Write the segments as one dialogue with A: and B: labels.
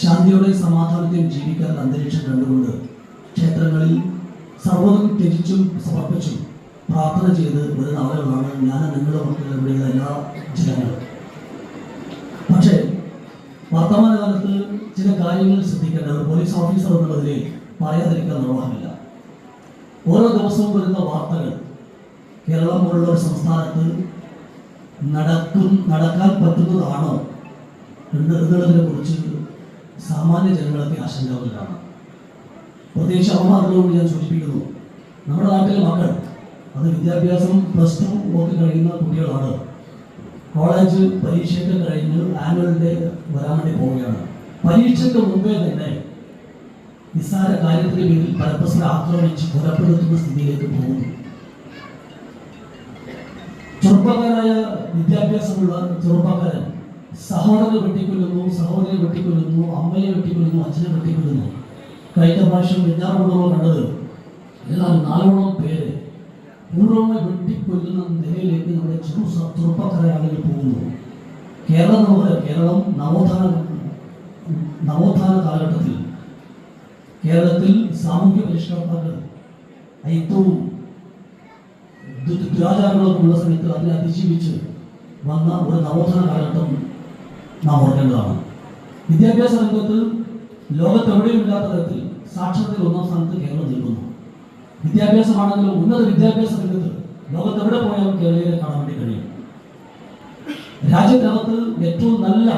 A: ശാന്തിയോടെയും സമാധാനത്തെയും ജീവിക്കാൻ അന്തരീക്ഷം കണ്ടുകൊണ്ട് ക്ഷേത്രങ്ങളിൽ സർവതും ത്യജിച്ചും സമർപ്പിച്ചും പ്രാർത്ഥന ചെയ്ത് വരുന്ന ആളുകളാണ് ഞാൻ നിങ്ങളുടെ മുന്നിൽ എല്ലാ ജനങ്ങളും. പക്ഷേ വർത്തമാനകാലത്ത് ചില കാര്യങ്ങൾ ശ്രദ്ധിക്കേണ്ട ഒരു പോലീസ് ഓഫീസർ എന്നുള്ളതിൽ പറയാതിരിക്കാൻ നിർവാഹമില്ല. ഓരോ ദിവസവും വരുന്ന വാർത്തകൾ കേരളം പോലുള്ള ഒരു സംസ്ഥാനത്ത് നടക്കും നടക്കാൻ പറ്റുന്നതാണോ? എന്ന് എന്നുള്ളതിനെ കുറിച്ച് സാമാന്യ ജനങ്ങളൊക്കെ ആശങ്കാവുന്നതാണ് പ്രത്യേകിച്ച് അമ്മമാർഗവും ഞാൻ സൂചിപ്പിക്കുന്നു. നമ്മുടെ നാട്ടിലെ മക്കൾ അത് വിദ്യാഭ്യാസം പ്ലസ് ടു ഒക്കെ കഴിയുന്ന കുട്ടികളാണ്. കോളേജ് പരീക്ഷയൊക്കെ കഴിഞ്ഞ് ആനുവൽ ഡേ വരാൻ വേണ്ടി പോവുകയാണ്. പരീക്ഷയ്ക്ക് മുമ്പേ തന്നെ നിസ്സാര കാര്യത്തിന് പേരിൽ പരപ്പസിൽ ആക്രമിച്ച് കൊലപ്പെടുത്തുന്ന സ്ഥിതിയിലേക്ക് പോകുന്നു. ചെറുപ്പക്കാരായ വിദ്യാഭ്യാസമുള്ള ചെറുപ്പക്കാരൻ സഹോദരനെ വെട്ടിക്കൊല്ലുന്നു സഹോദരിയെ വെട്ടിക്കൊല്ലുന്നു അമ്മയെ വെട്ടിക്കൊല്ലുന്നു അച്ഛനെ വെട്ടിക്കൊല്ലുന്നു. കഴിഞ്ഞ പ്രാവശ്യം വെഞ്ഞാറുകൊണ്ടോ കണ്ടത് എല്ലാവരും നാലോളം പേര് പൂർണമായി വെട്ടിക്കൊല്ലുന്ന നിലയിലേക്ക് നമ്മുടെ ചെറു ആളുകൾ പോകുന്നു. കേരളം നമുക്ക് കേരളം നവോത്ഥാന നവോത്ഥാന കാലഘട്ടത്തിൽ കേരളത്തിൽ സാമൂഹ്യ പരിഷ്കർത്താക്കൾ ദു- ദുരാചാരങ്ങളൊക്കെ ഉള്ള സമയത്ത് അതിനെ അതിജീവിച്ച് വന്ന ഒരു നവോത്ഥാന കാലഘട്ടം നാം ഓർക്കേണ്ടതാണ്. വിദ്യാഭ്യാസ രംഗത്ത് ലോകത്തെവിടെയുമില്ലാത്ത തരത്തിൽ സാക്ഷരതയിൽ ഒന്നാം സ്ഥാനത്ത് കേരളം നിൽക്കുന്നു. വിദ്യാഭ്യാസമാണെങ്കിലും ഉന്നത വിദ്യാഭ്യാസ രംഗത്ത് ലോകത്തെവിടെ പോയാലും കേരളീയരെ കാണാൻ വേണ്ടി കഴിയും. രാജ്യത്തിനകത്ത് ഏറ്റവും നല്ല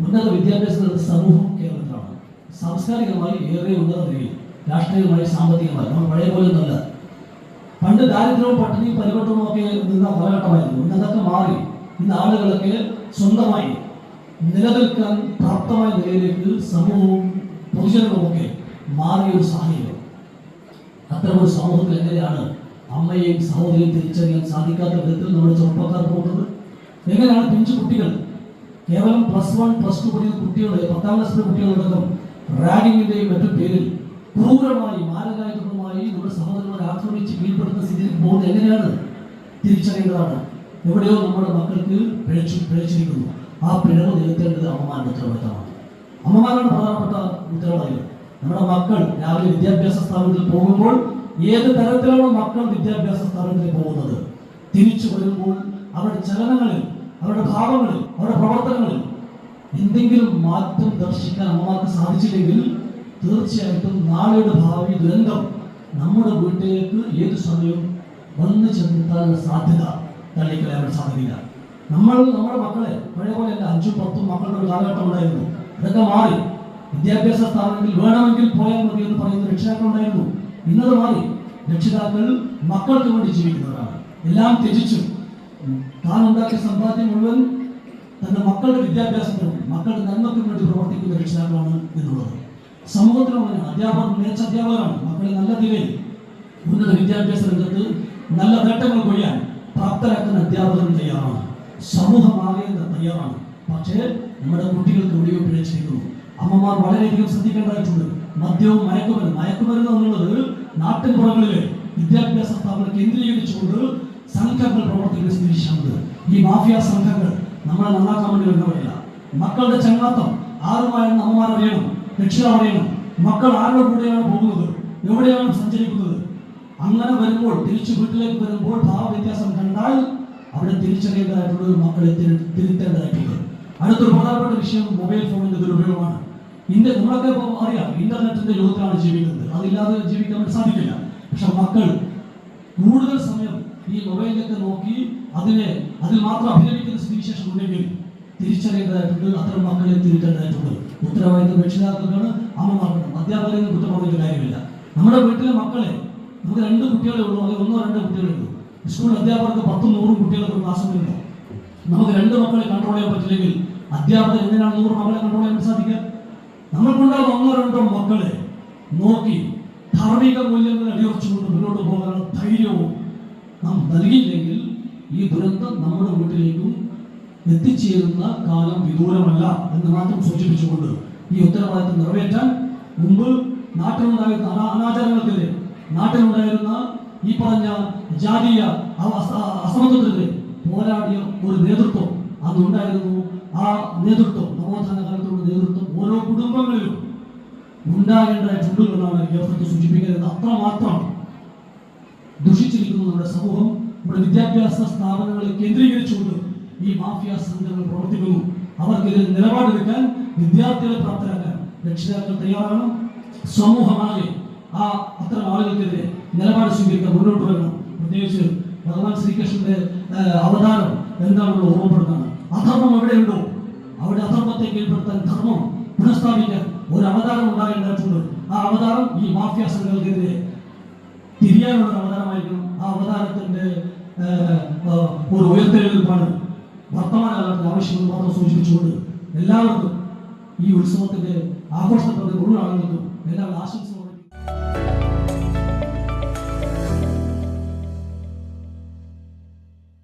A: ഉന്നത വിദ്യാഭ്യാസ സമൂഹം കേരളത്തിലാണ്. സാംസ്കാരികമായി ഏറെ ഉന്നത നിലയിൽ രാഷ്ട്രീയമായി സാമ്പത്തികമായി നമ്മൾ പഴയ നല്ല പണ്ട് ദാരിദ്ര്യവും പട്ടിണിയും പരിവട്ടവും ഒക്കെ നിന്ന കാലഘട്ടമായിരുന്നു. ഇന്ന് അതൊക്കെ മാറി. ഇന്ന് ആളുകളൊക്കെ സ്വന്തമായി നിലനിൽക്കാൻ പ്രാപ്തമായ നിലയിലേക്ക് സമൂഹവും പൊതുജനങ്ങളും ഒക്കെ മാറിയ ഒരു സാഹചര്യം. അത്തരമൊരു സമൂഹത്തിൽ എങ്ങനെയാണ് അമ്മയെയും സഹോദരിയും തിരിച്ചറിയാൻ സാധിക്കാത്ത വിധത്തിൽ നമ്മുടെ ചെറുപ്പക്കാർ പോകുന്നത്? എങ്ങനെയാണ് പിഞ്ചു കുട്ടികൾ കേവലം പ്ലസ് വൺ പ്ലസ് ടു പഠിക്കുന്ന കുട്ടികളുടെ പത്താം ക്ലാസ്സിലെ കുട്ടികളടക്കം റാഗിങ്ങിന്റെയും മറ്റു പേരിൽ ക്രൂരമായി മാരകായുധമായി നമ്മുടെ സഹോദരന്മാരെ ആക്രമിച്ച് കീഴ്പ്പെടുത്തുന്ന സ്ഥിതിയിൽ പോകുന്നത് എങ്ങനെയാണ്? തിരിച്ചറിയേണ്ടതാണ്. എവിടെയോ നമ്മുടെ മക്കൾക്ക് പിഴച്ചു പിഴച്ചിരിക്കുന്നു. ആ പിഴവ് നികത്തേണ്ടത് അമ്മമാരുടെ ഉത്തരവാദിത്തമാണ്. അമ്മമാരാണ് പ്രധാനപ്പെട്ട ഉത്തരവാദികൾ നമ്മുടെ മക്കൾ രാവിലെ വിദ്യാഭ്യാസ സ്ഥാപനത്തിൽ പോകുമ്പോൾ ഏത് തരത്തിലാണ് മക്കൾ വിദ്യാഭ്യാസ സ്ഥാപനത്തിൽ പോകുന്നത്? തിരിച്ചു വരുമ്പോൾ അവരുടെ ചലനങ്ങളിൽ അവരുടെ ഭാവങ്ങളിൽ അവരുടെ പ്രവർത്തനങ്ങളിൽ എന്തെങ്കിലും മാറ്റം ദർശിക്കാൻ അമ്മമാർക്ക് സാധിച്ചില്ലെങ്കിൽ തീർച്ചയായിട്ടും നാളെയുടെ ഭാവി ദുരന്തം നമ്മുടെ വീട്ടിലേക്ക് ഏത് സമയവും വന്നു ചെന്നെത്താനുള്ള സാധ്യത തള്ളിക്കളയാൻ സാധിക്കില്ല. നമ്മൾ നമ്മുടെ മക്കളെ പഴയ പോലെയല്ല അഞ്ചും പത്തും മക്കളുടെ ഒരു കാലഘട്ടം ഉണ്ടായിരുന്നു. അതൊക്കെ മാറി. വിദ്യാഭ്യാസ സ്ഥാപനത്തിൽ വേണമെങ്കിൽ പോയാൽ മതി എന്ന് പറയുന്ന രക്ഷിതാക്കൾ ഉണ്ടായിരുന്നു. ഇന്നത് മാറി. രക്ഷിതാക്കൾ മക്കൾക്ക് വേണ്ടി ജീവിക്കുന്നവരാണ്. എല്ലാം ത്യജിച്ചു. താൻ ഉണ്ടാക്കിയ സമ്പാദ്യം മുഴുവൻ തന്റെ മക്കളുടെ വിദ്യാഭ്യാസത്തിനും മക്കളുടെ നന്മയ്ക്കും വേണ്ടി പ്രവർത്തിക്കുന്ന രക്ഷിതാക്കളാണ് എന്നുള്ളത്. സമൂഹത്തിലും അങ്ങനെ അധ്യാപകർ മികച്ച അധ്യാപകരാണ് മക്കളെ നല്ല നിലയിൽ ഉന്നത വിദ്യാഭ്യാസ രംഗത്ത് നല്ല നേട്ടങ്ങൾ കൊയ്യാൻ പ്രാപ്തരാക്കുന്ന അധ്യാപകരും തയ്യാറാണ്. സമൂഹമാകെ തയ്യാറാണ്. പക്ഷേ നമ്മുടെ കുട്ടികൾക്ക് എവിടെയോ പിഴച്ചിരിക്കുന്നു അമ്മമാർ വളരെയധികം ശ്രദ്ധിക്കേണ്ടതായിട്ടുണ്ട് മദ്യവും മയക്കുമരുന്ന് മയക്കുമരുന്ന് എന്നുള്ളത് നാട്ടിൻപുറങ്ങളിലെ വിദ്യാഭ്യാസ സ്ഥാപനം കേന്ദ്രീകരിച്ചുകൊണ്ട് സംഘങ്ങൾ പ്രവർത്തിക്കുന്ന സ്ഥിതിശാണത് ഈ മാഫിയ സംഘങ്ങൾ നമ്മളെ നന്നാക്കാൻ വേണ്ടി വരുന്നവരല്ല. മക്കളുടെ ചങ്ങാത്തം ആരുമായെന്ന് അമ്മമാർ അറിയണം? രക്ഷിതാവ് അറിയണം. മക്കൾ ആരുടെ കൂടെയാണ് പോകുന്നത്? എവിടെയാണ് സഞ്ചരിക്കുന്നത്? അങ്ങനെ വരുമ്പോൾ തിരിച്ചു വീട്ടിലേക്ക് വരുമ്പോൾ ഭാവവ്യത്യാസം കണ്ടാൽ അവിടെ തിരിച്ചറിയേണ്ടതായിട്ടുള്ളത് മക്കളെ തിരു- തിരുത്തേണ്ടതായിട്ടുണ്ട്. അടുത്തൊരു പ്രധാനപ്പെട്ട വിഷയം മൊബൈൽ ഫോണിന്റെ ദുരുപയോഗമാണ്. ഇന്ത്യ നമ്മളൊക്കെ അറിയാം ഇന്റർനെറ്റിന്റെ ലോകത്തിലാണ് ജീവിക്കുന്നത്. അതില്ലാതെ ജീവിക്കാൻ സാധിക്കില്ല. പക്ഷെ മക്കൾ കൂടുതൽ സമയം ഈ മൊബൈലിലൊക്കെ നോക്കി അതിനെ അതിൽ മാത്രം അഭിനയിക്കുന്ന സ്ഥിതിവിശേഷം ഉണ്ടെങ്കിൽ തിരിച്ചറിയേണ്ടതായിട്ടുണ്ട് അത്തരം മക്കളെ തിരുത്തേണ്ടതായിട്ടുണ്ട്. ഉത്തരവാദിത്വം രക്ഷിതാക്കൾക്കാണ് അമ്മമാർക്കാണ്. അധ്യാപകരെ കുറ്റം പറഞ്ഞിട്ട് കാര്യമില്ല. നമ്മുടെ വീട്ടിലെ മക്കളെ നമുക്ക് രണ്ട് കുട്ടികളെ ഉള്ളൂ അല്ലെങ്കിൽ ഒന്നോ രണ്ടോ കുട്ടികളെ ഉള്ളൂ. സ്കൂൾ അധ്യാപകർക്ക് പത്തും നൂറും കുട്ടികളൊക്കെ ക്ലാസ്സുകളുണ്ടോ നമുക്ക് രണ്ട് മക്കളെ കൺട്രോൾ ചെയ്യാൻ പറ്റില്ലെങ്കിൽ അധ്യാപകർ എങ്ങനെയാണ് നൂറ് മക്കളെ കൺട്രോൾ ചെയ്യാൻ സാധിക്കുക? നമ്മൾക്കുണ്ടാകുന്ന ഒന്നോ രണ്ടോ മക്കളെ നോക്കി ധാർമ്മിക മൂല്യങ്ങൾ അടിയുറച്ചുകൊണ്ട് മുന്നോട്ട് പോകാനുള്ള ധൈര്യവും നാം നൽകിയില്ലെങ്കിൽ ഈ ദുരന്തം നമ്മുടെ വീട്ടിലേക്കും എത്തിച്ചേരുന്ന കാലം വിദൂരമല്ല എന്ന് മാത്രം സൂചിപ്പിച്ചുകൊണ്ട് ഈ ഉത്തരവാദിത്തം നിറവേറ്റാൻ മുമ്പ് നാട്ടിലുണ്ടായിരുന്ന അനാ- അനാചാരങ്ങൾക്കെതിരെ നാട്ടിലുണ്ടായിരുന്ന ഈ പറഞ്ഞ ജാതീയ അസമത്വത്തിന്റെ പോരാടിയ ഒരു നേതൃത്വം അതുണ്ടായിരുന്നു. ആ നേതൃത്വം നവോത്ഥാന കാലത്തുള്ള നേതൃത്വം ഓരോ കുടുംബങ്ങളിലും ഉണ്ടാകേണ്ടതായിട്ടുണ്ട് എന്നാണ് ഈ അവസരത്തിൽ സൂചിപ്പിക്കുന്നത്. അത്രമാത്രം ദുഷിച്ചിരിക്കുന്നു നമ്മുടെ സമൂഹം. നമ്മുടെ വിദ്യാഭ്യാസ സ്ഥാപനങ്ങളെ കേന്ദ്രീകരിച്ചുകൊണ്ട് ഈ മാഫിയ സംഘങ്ങൾ പ്രവർത്തിക്കുന്നു. അവർക്കെതിരെ നിലപാടെടുക്കാൻ വിദ്യാർത്ഥികളെ പ്രാപ്തരാക്കാൻ രക്ഷിതാക്കൾ തയ്യാറാണ് സമൂഹമാകെ ആ അത്തരം ആളുകൾക്കെതിരെ നിലപാട് സ്വീകരിക്കാൻ മുന്നോട്ട് വരണം. പ്രത്യേകിച്ച് ഭഗവാൻ ശ്രീകൃഷ്ണന്റെ അവതാരം എന്താണെന്ന് ഓർമ്മപ്പെടുന്നതാണ് അധർമ്മം എവിടെയുണ്ടോ? അവിടെ അധർമ്മത്തെ കീഴ്പ്പെടുത്താൻ ധർമ്മം പുനഃസ്ഥാപിക്കാൻ ഒരു അവതാരം ഉണ്ടാകേണ്ടതായിട്ടുണ്ട് ആ അവതാരം ഈ മാഫിയ സംഘങ്ങൾക്കെതിരെ തിരിയാനുള്ള ഒരു അവതാരമായിരിക്കണം. ആ അവതാരത്തിന്റെ ഒരു ഉയർത്തെഴുന്നേൽപ്പാണ് വർത്തമാനകാലത്ത് ആവശ്യമെന്ന് മാത്രം സൂചിപ്പിച്ചുകൊണ്ട് എല്ലാവർക്കും ഈ ഉത്സവത്തിന്റെ ആഘോഷത്തിന്റെ മുഴുവൻ ആളുകൾക്കും എല്ലാവരും ആശംസ